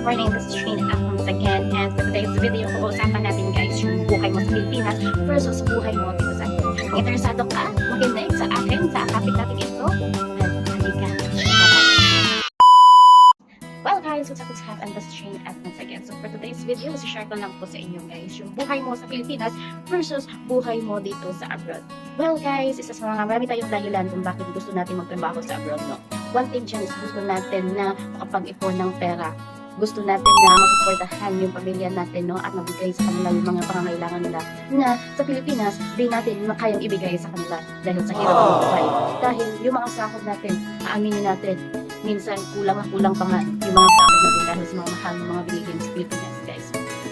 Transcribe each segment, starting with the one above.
Good morning, this is Shane at once again. And for today's video, pag-uusapan natin guys yung buhay mo sa Pilipinas versus buhay mo dito sa atin. Interesado ka, makinig sa akin, sa topic natin ito. Well guys, what's up, what's up? And this is Shane at once again. So for today's video, share ko lang po sa inyo guys yung buhay mo sa Pilipinas versus buhay mo dito sa abroad. Well guys, isa sa mga marami tayong dahilan kung bakit gusto natin magtrabaho sa abroad, no? One thing dyan is gusto natin na makapag-ipon ng pera. Gusto natin na masuportahan yung pamilya natin, no? At mabigay sa kanila yung mga pangangailangan nila na sa Pilipinas, di natin makayang ibigay sa kanila dahil sa hirap ng buhay. Dahil yung mga sahod natin, aaminin natin, minsan kulang na kulang pa nga yung mga sahod natin dahil sa mga mahal ng mga bilihin sa Pilipinas, guys.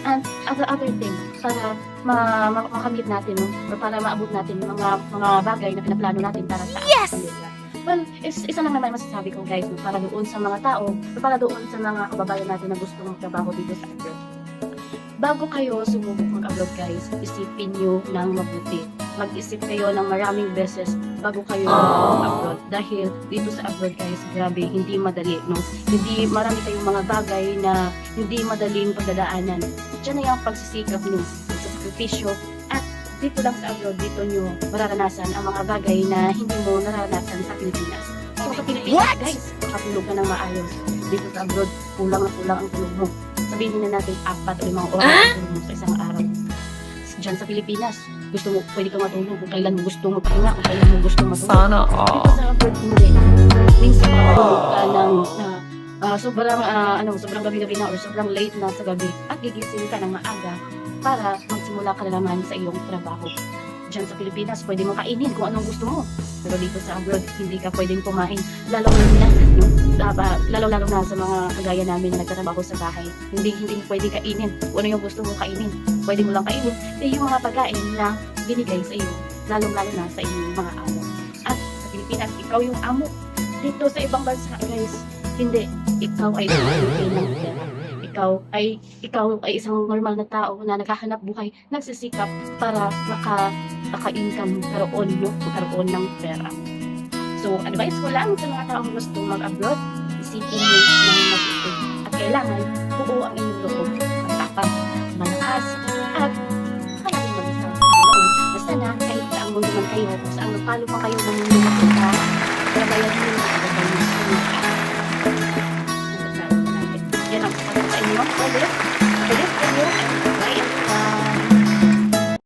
And other other thing, para ma, ma makamit natin, no? para maabot natin yung mga mga bagay na pinaplano natin para sa yes! pamilya. Well, is, isa lang naman masasabi ko guys, para doon sa mga tao, para doon sa mga kababayan natin na gusto magtrabaho dito sa abroad. Bago kayo sumubok mag-abroad guys, isipin nyo ng mabuti. Mag-isip kayo ng maraming beses bago kayo mag-abroad. Dahil dito sa abroad guys, grabe, hindi madali, no? Hindi, marami kayong mga bagay na hindi madaling pagdadaanan. Diyan na yung pagsisikap nyo, pagsasakripisyo, at dito lang sa abroad, dito nyo mararanasan ang mga bagay na hindi mo nararanasan sa Pilipinas. So sa Pilipinas, guys, makatulog ka ng maayos. Dito sa abroad, kulang na kulang ang tulog mo. Sabihin na natin, apat o limang oras ang tulog mo sa isang araw. Diyan sa Pilipinas, gusto mo, pwede ka matulog kung kailan mo gusto mo pahinga, kung kailan mo gusto matulog. Sana Dito all. sa abroad, hindi. Minsan makatulog ka ng na, ah, sobrang, ah, ano, sobrang gabi-gabi na or sobrang late na sa gabi at gigising ka ng maaga para magsimula ka na naman sa iyong trabaho. Diyan sa Pilipinas, pwede mo kainin kung anong gusto mo. Pero dito sa abroad, hindi ka pwedeng kumain. Lalo na, no, laba- lalo-lalo na sa mga kagaya namin na nagtatrabaho sa bahay. Hindi hindi mo pwede kainin kung ano yung gusto mo kainin. Pwede mo lang kainin eh, yung mga pagkain na binigay sa iyo. Lalong-lalo na sa inyong mga amo. At sa Pilipinas, ikaw yung amo. Dito sa ibang bansa, guys, hindi. Ikaw ay pumipili ng pera. Ikaw ay ikaw ay isang normal na tao na naghahanap buhay, nagsisikap para maka maka-income karoon, no? Magkaroon ng pera. So, advice ko lang sa mga taong gusto mag-abroad, isipin mo ng mabuti. At kailangan, buo ang inyong loob. Matapang, malakas, at palaging mag-isang. Basta na, kahit saan mundo man kayo, kung saan magpalo pa kayo ng mundo Yan ang sasagot sa